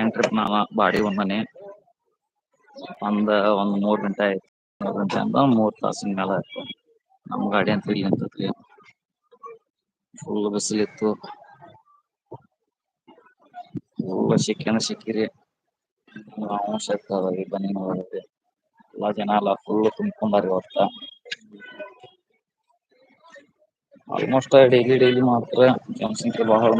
Second trip ನಾವ body ಒಂದನೆ ಒಂದ ಒಂದ್ ಮೂರ್ ಗಂಟೆ ಆಯ್ತು. ಮೂರ್ ಗಂಟೆ ಅಂದ ಮೂರ್ ತಾಸಿನ ಮ್ಯಾಲ ಆಯ್ತು ನಮ್ ಗಾಡಿ ಅಂತ ಇಲ್ಲಿ ನಿಂತೈತ್ರಿ. ಫುಲ್ ಸಿಕ್ಕಿನ ಇತ್ತು. ಫುಲ್ ನಾವು ಶೆಕೆರಿ ಬನ್ನಿ ಎಲ್ಲಾ ಜನ ಎಲ್ಲ ಫುಲ್ ತುಂಬ್ಕೊಂಡಾರಿ ಇವತ್ತ ಆಲ್ಮೋಸ್ಟ್ ಡೈಲಿ ಡೈಲಿ ಮಾತ್ರ. ಜನಸಂಖ್ಯೆ ಬಹಳ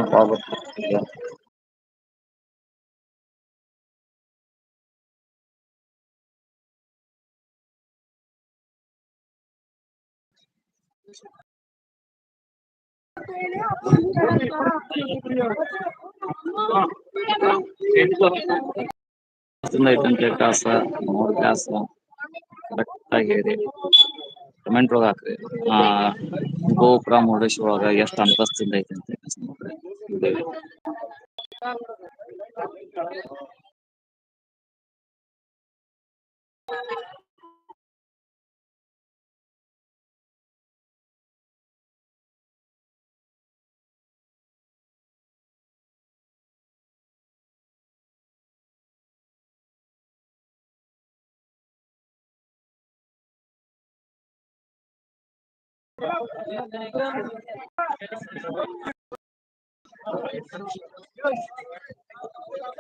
ಕಾಸ ಮೂರ್ ಕಾಸ ಕರೆಕ್ಟ್ ಆಗಿದೆ ಕಮೆಂಟ್ ಒಳಗ ಹಾಕ್ರಿ ಆ ಗೋಪುರ ಮುರುಡೇಶ್ವರ ಎಷ್ಟ್ ಅಂತಸ್ತಿಂದ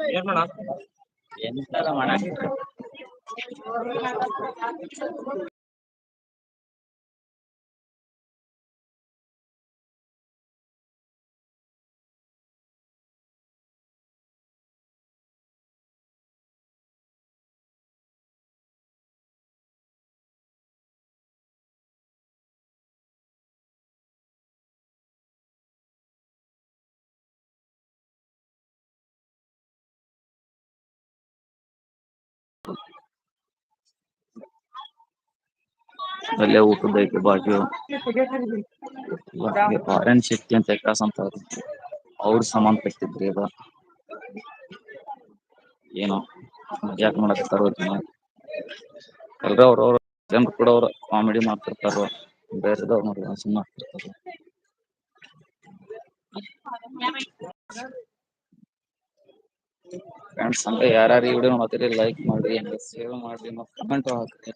ಐತಿ ಮಾಡ ಎಂತಾರ ಮಾಡಾಕ ಅಲ್ಲೇ ಊಟದ ಐತಿ ಬಾಜು ಫಾರೆನ್ ಶಕ್ತಿ ಅಂತ ಅಂತ ಅವ್ರ ಸಾಮಾನ್ ಕಟ್ಟಿದ್ರಿ ಅದ. ಏನೋ ಮಜಾಕ್ ಮಾಡಕತ್ತಾರ ಎಲ್ರ ಅವ್ರವ್ರ ಜನರು ಕೂಡ ಅವ್ರ ಕಾಮಿಡಿ ಮಾಡ್ತಿರ್ತಾರ, ಬೇರೆದವ್ರ ನೋಡಿ ಮಾಡ್ತಿರ್ತಾರ ಫ್ರೆಂಡ್ಸ್ ಹಂಗ ಯಾರ್ಯಾರು ಈ ವಿಡಿಯೋ ನೋಡತ್ತೀರಿ ಲೈಕ್ ಮಾಡಿ ಹಂಗ ಶೇರ್ ಮಾಡಿ ಮತ್ತ್ ಕಮೆಂಟ್ ಹಾಕ್ರಿ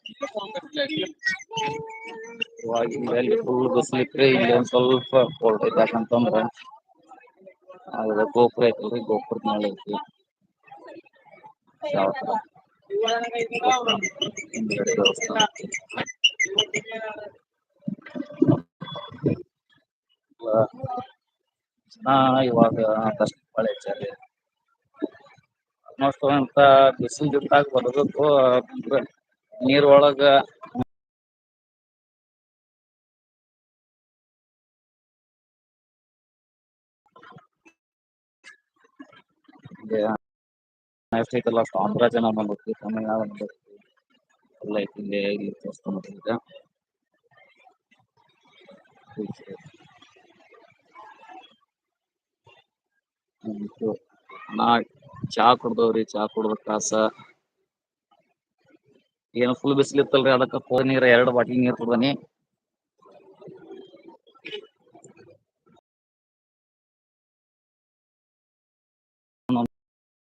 ಇವಾಗ ಇಲ್ಲಿ ಫುಲ್ ಬಿಸಿಲು ಐತ್ರಿ ಇಲ್ಲಿ ಒಂದ್ ಸ್ವಲ್ಪ ಕೋಲ್ಡ್ ಐತಿ ಯಾಕಂತಂದ್ರ ಅದ ಗೋಪುರ ಐತಲ್ರಿ ಗೋಪುರದ ಮ್ಯಾಲ ಐತಿ ಯಾವತರ ಹಿಂದ್ಗಡೆ ದೇವಸ್ಥಾನ ಹಾ ಇವಾಗ ಫಸ್ಟ್ ಪಾಳೆ ಹಚ್ಚಾರಿ ಆಲ್ಮೋಸ್ಟ್ ಅಂತ ಬಿಸಿಲು ಇದ್ದಾಗ ಬರ್ಬೇಕು ಅಂದ್ರ ನೀರ್ ಒಳಗ ಎಷ್ಟ ಐತಲ್ಲ ಅಷ್ಟು ಆಂಧ್ರ ಜನ ಬಂದಿರ್ತೀವಿ ತಮಿಳ್ನಾಡು ಬಂದಿರ್ತೀವಿ ಎಲ್ಲ ಐತಿ ಇಲ್ಲೇ ಇಲ್ಲಿ ತೋರ್ಸ್ಕೊಂಡ್ ಈಗ ನಾ ಚಾ ಕುಡ್ದವ್ರಿ, ಚಾ ಕುಡ್ದ ಕಾಸ ಏನ್ ಫುಲ್ ಬಿಸಿಲ್ ಇತ್ತಲ್ರಿ ಅದಕ್ಕ ಫೋನ್ ನೀರ, ಎರಡು ಬಾಟ್ಲಿ ನೀರ್ ಕುಡ್ದನಿ.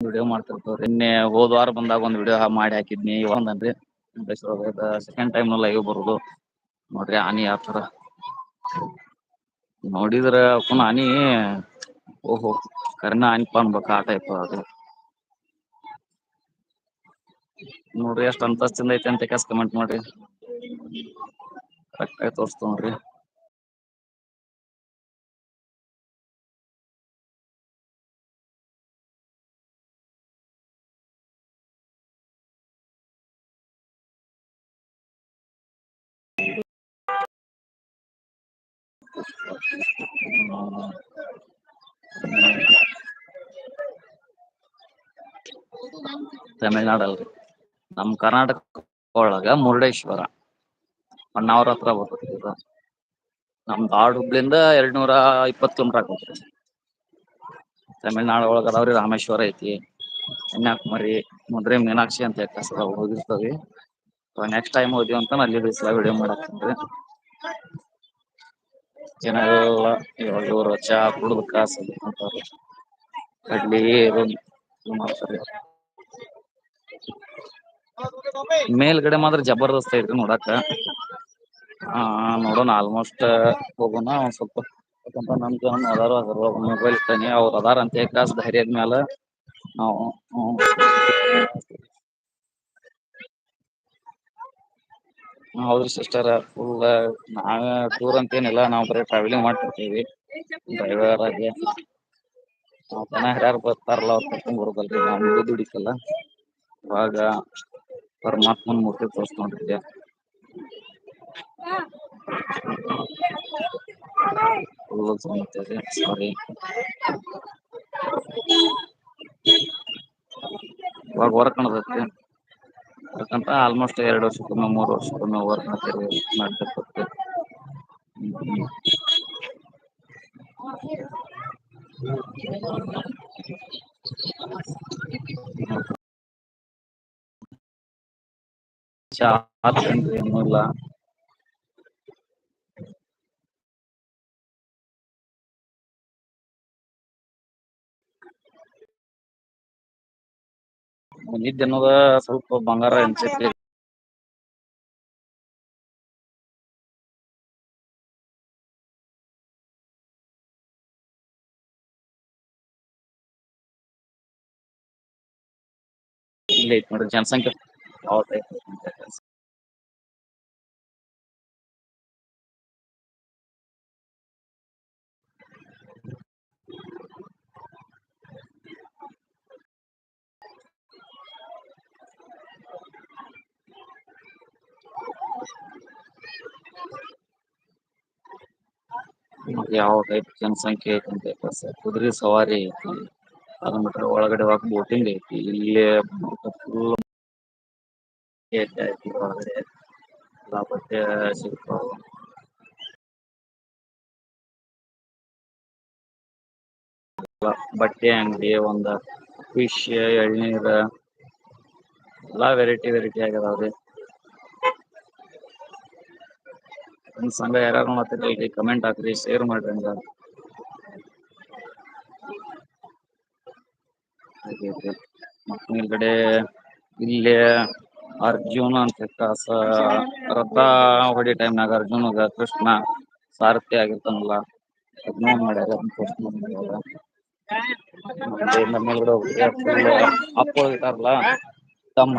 ವಿಡಿಯೋ ಮಾಡ್ತಿರ್ತಾವ್ರಿ. ನಿನ್ನೆ ಹೋದ್ ವಾರ ಬಂದಾಗ ಒಂದ್ ವಿಡಿಯೋ ಮಾಡಿ ಹಾಕಿದ್ನಿ. ಇವಂದನ್ರಿ ಸೆಕೆಂಡ್ ಟೈಮ್ ಲೈವ್ ಬರೋದು. ನೋಡ್ರಿ ಆನಿ ಯಾವತರ ನೋಡಿದ್ರ ಆನಿ, ಓಹೋ ಕರಿನ ಆನಿ ಅನ್ಬೇಕ ಆ ಟೈಪ್ ಅದು. ನೋಡ್ರಿ ಎಷ್ಟ್ ಅಂತಸ್ತಿಂದ ಐತಿ ಅಂತ ಕ್ಯಾಸ್ ಕಮೆಂಟ್ ಮಾಡ್ರಿ. ಕರೆಕ್ಟ್ ಆಗಿ ತೋರ್ಸ್ತಾವ ನೋಡ್ರಿ. ತಮಿಳ್ನಾಡ ಅಲ್ರಿ ನಮ್ ಕರ್ನಾಟಕ ಒಳಗ ಮುರುಡೇಶ್ವರ ಹೊನ್ನಾವರ ಹತ್ರ ಬರ್ತೈತಿ ಇದು. ನಮ್ ಧಾರವಾಡ ಹುಬ್ಳಿಂದ ಎರಡ್ನೂರ ಇಪ್ಪತ್ ಕಿಲೋಮೀಟರ್ ಆಕತ್ರಿ ತಮಿಳ್ನಾಡು ಒಳಗ ಅದಾವ್ರಿ ರಾಮೇಶ್ವರ ಐತಿ, ಕನ್ಯಾಕುಮಾರಿ, ಮುದ್ರೆ, ಮೀನಾಕ್ಷಿ ಅಂತ ಹೋಗಿರ್ತವಿ ನೆಕ್ಸ್ಟ್ ಟೈಮ್ ಹೋದ್ವಿ ಅಂತ ಅಲ್ಲಿ ವಿಡಿಯೋ ಮಾಡಾಕ್ತೀನಿ ಜನ ಎಲ್ಲ ಇವಾಗ ಇವ್ರು ಚಾ ಕುಡ್ದು ಕಾಸ ಅಂತಾರೆ ಕಡ್ಲಿ ಮಾಡ್ತಾರೆ. ಮೇಲ್ಗಡೆ ಮಾತ್ರ ಜಬರ್ದಸ್ತ್ ಐತ್ರಿ ನೋಡಾಕ ಆ, ನೋಡೋಣ ಆಲ್ಮೋಸ್ಟ್ ಹೋಗೋಣ ಒಂದ್ ಸ್ವಲ್ಪ. ಯಾಕಂದ್ರ ಜನ ಅದಾರ ಮೊಬೈಲ್ ತನಿ ಅವ್ರ ಅದಾರ ಅಂತ ಕಾಸ ಧೈರ್ಯದ ಮ್ಯಾಲ ನಾವು ಹೌದ್ರಿ ಸಿಸ್ಟರ್ ಫುಲ್ ನಾವ ಟೂರ್ ಅಂತೇನಿಲ್ಲ ನಾವ್ ಬರೀ ಟ್ರಾವೆಲಿಂಗ್ ಮಾಡ್ತಿರ್ತೀವಿ. ಡ್ರೈವರ್ ಆಗಿ. ನಾವು ಜನ ಯಾರು ಬರ್ತಾರಲ್ಲ ಅವ್ರ ಕರ್ಕೊಂಡ್ ಬರೋದಲ್ರಿ. ನಾವು ದುಡಿಕಲ್ಲ ಇವಾಗ ಪರಮಾತ್ಮನ್ ಮೂರ್ತಿ ತೋರ್ಸ್ಕೊಂಡಿದ್ದೆ. ಸಾರಿ ಇವಾಗ ಹೊರ ಕಾಣತೈತಿ ಯಾಕಂತ ಆಲ್ಮೋಸ್ಟ್ ಎರಡು ವರ್ಷಕ್ಕೊಮ್ಮೆ ಮೂರು ವರ್ಷಕ್ಕೊಮ್ಮೆ ವರ್ಕ್ ಮಾಡ್ತಿರ್ತೀವಿ ಚಾ ಇಲ್ಲ ನಿದ್ದಿ ಅನ್ನೋದ ಸ್ವಲ್ಪ ಬಂಗಾರ ಅನ್ಸೈತಿ ಇಲ್ಲ ಐತ್ ನೋಡ್ರಿ ಜನಸಂಖ್ಯೆ ಯಾವ ಟೈಪ್ ಜನಸಂಖ್ಯೆ ಐತಿ ಕುದುರೆ ಸವಾರಿ ಐತಿ ಅದ ಬಿಟ್ರ ಒಳಗಡೆ ಹೋಗಾಕ ಬೋಟಿಂಗ್ ಐತಿ ಇಲ್ಲಿ ಬಟ್ಟೆ ಅಂಗಡಿ, ಒಂದು ಫಿಶ್ ಎಳ್ನೀರ, ಎಲ್ಲಾ ವೆರೈಟಿ ವೆರೈಟಿ ಆಗ್ಯದಾವ್ರಿ ನಮ್ ಸಂಘ ಯಾರ್ಯಾರು ನೋಡಾತಿರಲ್ರಿ ಕಮೆಂಟ್ ಹಾಕ್ರಿ ಶೇರ್ ಮಾಡ್ರಿ ಹಂಗ ಮತ್ತ ಮೇಲ್ಗಡೆ ಇಲ್ಲಿ ಅರ್ಜುನ ಅಂತ ಸ ರಥ ಹೊಡಿ ಟೈಮ್ನಾಗ ಅರ್ಜುನಗ ಕೃಷ್ಣ ಸಾರಥಿ ಆಗಿರ್ತಾನಲ್ಲ ಅದ್ನ ಮಾಡ್ಯಾರ ಮೇಲ್ಗಡೆ ಹೋಗ್ಬೇಕ್ರಿ ಅಪ್ಪ ಇರ್ತಾರಲ್ಲ ತಮ್ಮ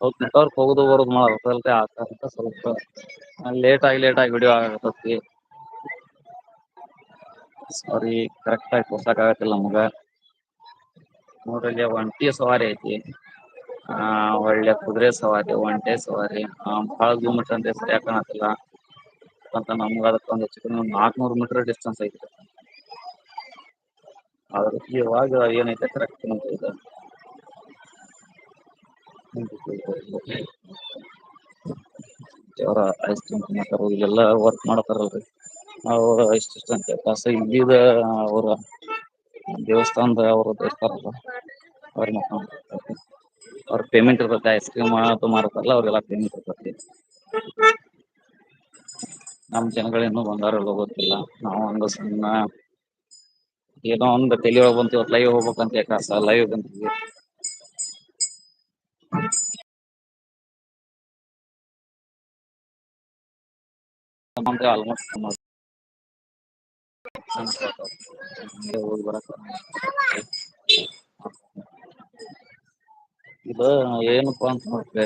ಸ್ವಲ್ಪ ನೆಟ್ವರ್ಕ್ ಹೋಗೋದು ಬರೋದು ಆ ಆತ ಸ್ವಲ್ಪ ಲೇಟ್ ಆಗಿ ಲೇಟ್ ಆಗಿ ವಿಡಿಯೋ ಆಗಕತ್ತತಿ ಸಾರಿ ಕರೆಕ್ಟ್ ಆಗಿ ತೋರ್ಸಕ್ ಆಗತ್ತಿಲ್ಲ ನಮಗ. ನೋಡ್ರಿಲಿ ಒಂಟಿ ಸವಾರಿ ಐತಿ. ಆ, ಒಳ್ಳೆ ಕುದುರೆ ಸವಾರಿ ಒಂಟೆ ಸವಾರಿ. ಆ ಬಾಳ ಅಂತ ಸರಿಯಾಗಿ ಕಾಣತಿಲ್ಲ ಅಂತ ನಮ್ಗ ಅದಕ್ಕ ಒಂದ್ ಹೆಚ್ಚು ಕಮ್ಮಿ ಮೀಟರ್ ಡಿಸ್ಟೆನ್ಸ್ ಐತಿ. ಆದ್ರ ಇವಾಗ ಏನೈತೆ ಕರೆಕ್ಟ್ ಅವರ ಐಸ್ ಕ್ರೀಮ್ ತಿನ್ನಾತಾರ ಇಲ್ಲೆಲ್ಲ ವರ್ಕ್ ಮಾಡ್ತಾರಲ್ರಿ. ಅವ್ರ ಇಷ್ಟ ಇಷ್ಟ ಅಂತ ಕಾಸ ಇಲ್ಲಿದ ಅವ್ರ ದೇವಸ್ಥಾನದ ಅವರು ಇರ್ತಾರಲ್ಲ ಅವ್ರ ಅವ್ರ ಪೇಮೆಂಟ್ ಇರ್ತೈತಿ ಐಸ್ ಕ್ರೀಮ್ ಅದು ಮಾರತಾರಲ್ಲ ಅವ್ರಿಗೆಲ್ಲ ಪೇಮೆಂಟ್ ಇರ್ತೈತಿ. ನಮ್ ಜನಗಳೇನು ಬಂದಾರಲ್ಲ ಗೊತ್ತಿಲ್ಲ. ನಾವು ಹಂಗ ಸುಮ್ಮನೆ ಏನೋ ಒಂದು ತಲಿಯೊಳಗ ಬಂತು ಇವತ್ತು ಲೈವ್ ಹೋಗ್ಬೇಕಂತ ಕಾಸ ಲೈವ್ ಬಂದಿವಿ. ಆಲ್ಮೋಸ್ಟ್ ಹೋಗಿ ಬರಾಕ ಇದು ಏನಪ್ಪಾ ಅಂತ ನೋಡ್ರಿ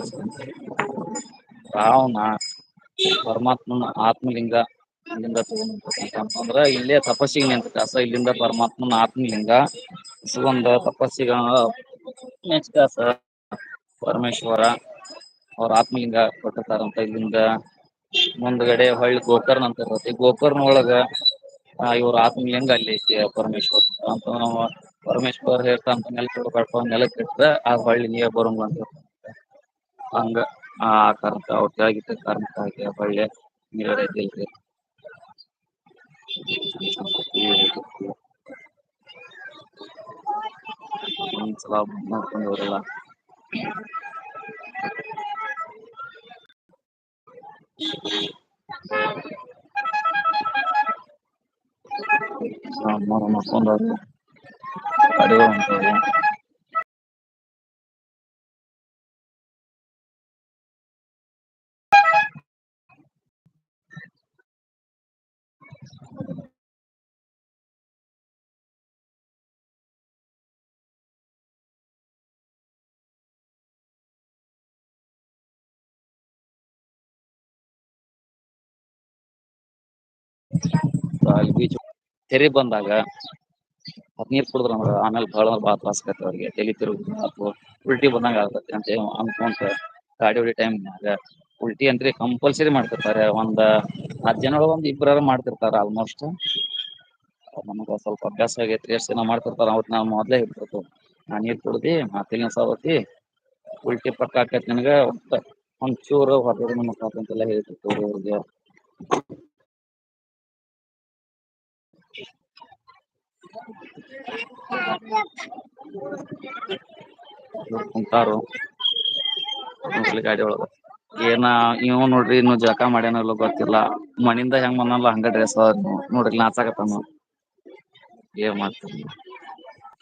ರಾವಣ ಪರಮಾತ್ಮನ ಆತ್ಮಲಿಂಗ ಇಲ್ಲಿಂದ ತಗೊಂಡ್ ಇಲ್ಲೇ ತಪಸ್ಸಿಗೆ ನಿಂತ ಕಾಸ ಇಲ್ಲಿಂದ ಪರಮಾತ್ಮನ ಆತ್ಮಲಿಂಗ ಶಿವಂದ ತಪಸ್ಸಿಗ ನೆಕ್ಸ್ಟ್ ದಾಸ ಪರಮೇಶ್ವರ ಅವ್ರ ಆತ್ಮಲಿಂಗ ಕೊಟ್ಟಿರ್ತಾರಂತ ಇಲ್ಲಿಂದ ಮುಂದ್ಗಡೆ ಹೊಳ್ಳಿ ಗೋಕರ್ಣ ಅಂತ ಇರ್ತೈತಿ. ಗೋಕರ್ಣ ಒಳಗ ಇವ್ರ ಆತ್ಮಲಿಂಗ ಅಲ್ಲಿ ಐತಿ ಪರಮೇಶ್ವರ್ ಅಂತ ನಾವು ಪರಮೇಶ್ವರ್ ಹೇಳ್ತಂತ ನೆಲಕ್ಕೆ ಕಳ್ಕೊಂಡ್ ನೆಲಕ್ಕೆ ಇಟ್ರ ಆ ಹೊಳ್ಳಿ ನೀರ್ ಬರಂಗ ಅಂತ ಹಂಗ ಆ ಕಾರಣಕ್ಕ ಅವ್ರ ಕೆಳಗಿದ್ದ ಕಾರಣಕ್ಕ ಹಾಕಿ ಹೊಳ್ಳಿ ನೀರ್ ಐತಿಲ್ರಿ ಒಂದ್ಸಲ ನೋಡ್ಕೊಂಡ್ మరణ పొందాలి అడిగా ఉంటాడు ಅಲ್ಲಿ ಬೀಚ್ ತೆರಿ ಬಂದಾಗ ನೀರ್ ಅಂದ್ರೆ ಆಮೇಲೆ ಬಹಳ ಬಹಳ ತ್ರಾಸ ಆಗತ್ತೆ ಅವ್ರಿಗೆ. ತಲೆ ತಿರುಗಿ ಅಥವಾ ಉಲ್ಟಿ ಬಂದಂಗ ಆಗತ್ತೆ ಅಂತ ಅನ್ಕೊಂತ ಗಾಡಿ ಹೊಡಿ ಟೈಮ್ನಾಗ ಉಲ್ಟಿ ಅಂದ್ರೆ ಕಂಪಲ್ಸರಿ ಮಾಡ್ತಿರ್ತಾರೆ. ಒಂದ್ ಹತ್ತು ಜನ ಒಂದ್ ಇಬ್ಬರ ಮಾಡ್ತಿರ್ತಾರ ಆಲ್ಮೋಸ್ಟ್ ನಮಗ ಸ್ವಲ್ಪ ಅಭ್ಯಾಸ ಆಗೈತ್ರಿ, ಎಷ್ಟ್ ಜನ ಮಾಡ್ತಿರ್ತಾರ ಅವತ್ ನಾವ್ ಮೊದ್ಲೇ ಹೇಳ್ಬಿಡ್ತು ನಾ ನೀರ್ ಕುಡ್ದಿ ಮತ್ ಸಾವತಿ ಉಲ್ಟಿ ಪಕ್ಕ ಆಕೈತಿ ನನಗ ಒಂದ್ ಚೂರು ಹೊರಗಡೆ ಹೇಳ್ತಿರ್ತೀವ್ರಿ ಅವ್ರಿಗೆ. ಕುಂತಾರು. ಗಾಡಿ ಒಳಗ. ಏನ ಇವ್ ನೋಡ್ರಿ ಇನ್ನು ಜಳಕ ಮಾಡ್ಯಾನ ಇಲ್ಲೋ ಗೊತ್ತಿಲ್ಲ. ಮನಿಂದ ಹೆಂಗ್ ಮನಲ್ಲ ಹಂಗ ಡ್ರೆಸ್ ನೋಡ್ರಿ ನಾಚಾಕತ್ತಾನ. ಏನ್ ಮಾಡ್ತರಿ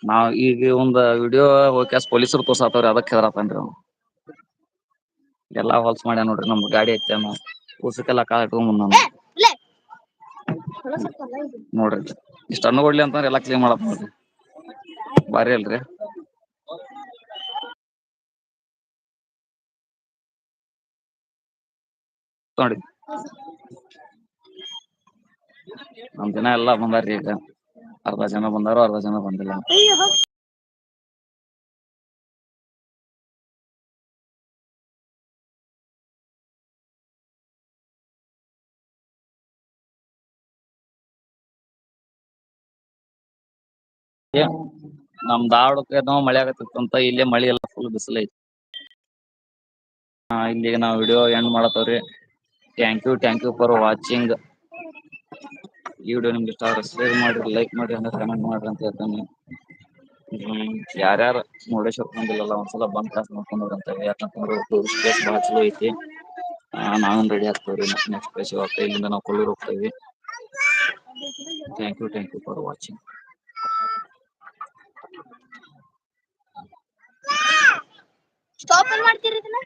ನಾವ್ ಈಗ ಒಂದ್ ವಿಡಿಯೋ ಹೋಗ್ಯಾಸ್ ಪೊಲೀಸರು ತೋರ್ಸಾತವ್ರಿ ಅದಕ್ಕೆ ಹೆದರತಾನ್ರಿ ಎಲ್ಲಾ ಹೊಲ್ಸ್ ಮಾಡ್ಯಾನ ನೋಡ್ರಿ ನಮ್ ಗಾಡಿ ಐತೆನ ಉಸುಕೆಲ್ಲಾ ಕಾಲ ಇಟ್ಕೊಂಡ್ ಬಂದಾನ ನೋಡ್ರಿ. ಇಷ್ಟ ಅನ್ನ ಕೊಡ್ಲಿ ಅಂತಂದ್ರೆ ಎಲ್ಲಾ ಕ್ಲೀನ್ ಮಾಡಪ್ಪ ಬಾರಿ ಅಲ್ರಿ. ನೋಡಿ. ನಮ್ ಜನ ಎಲ್ಲಾ ಬಂದಾರ್ರಿ ಈಗ. ಅರ್ಧ ಜನ ಬಂದಾರ ಅರ್ಧ ಜನ ಬಂದಿಲ್ಲ. ನಮ್ ಧಾರವಾಡಕ್ಕ ಮಳೆ ಅಂತ ಇಲ್ಲೇ ಮಳಿ ಎಲ್ಲ ಫುಲ್ ಬಿಸಿಲ ಐತಿ. ಇಲ್ಲಿಗೆ ನಾವು video end ಮಾಡತ್ತವ್ರಿ. Thank you thank you for watching ಈ ವಿಡಿಯೋ ನಿಮ್ಗೆ ಇಷ್ಟ ಆದ್ರೆ ಶೇರ್ ಮಾಡ್ರಿ ಲೈಕ್ ಮಾಡ್ರಿ ಅಂದ್ರೆ ಕಮೆಂಟ್ ಮಾಡ್ರಿ ಅಂತ ಹೇಳ್ತೇನಿ. ಯಾರ್ಯಾರು ಮುರುಡೇಶ್ವರ ಬಂದಿಲ್ಲಲ್ಲ, ಒಂದ್ಸಲ ಬಂದ್ ಕ್ಲಾಸ್ ನೋಡ್ಕೊಂಡ್ ಹೋಗ್ರಿ ಅಂತ ಯಾಕಂತಂದ್ರೆ ಟೂರಿಸ್ಟ್ ಪ್ಲೇಸ್ ಬಹಳ ಚಲೋ ಐತಿ. ನಾವನ್ ರೆಡಿ ಆಗ್ತೇವ್ರಿ ನೆಕ್ಸ್ಟ್ ಪ್ಲೇಸ್ ಇಲ್ಲಿಂದ ನಾವು Kollur ಹೋಗ್ತೇವಿ. Thank you thank you for watching stop ಎಲ್ಲಿ ಮಾಡ್ತೀರಿ ಇದನ್ನ?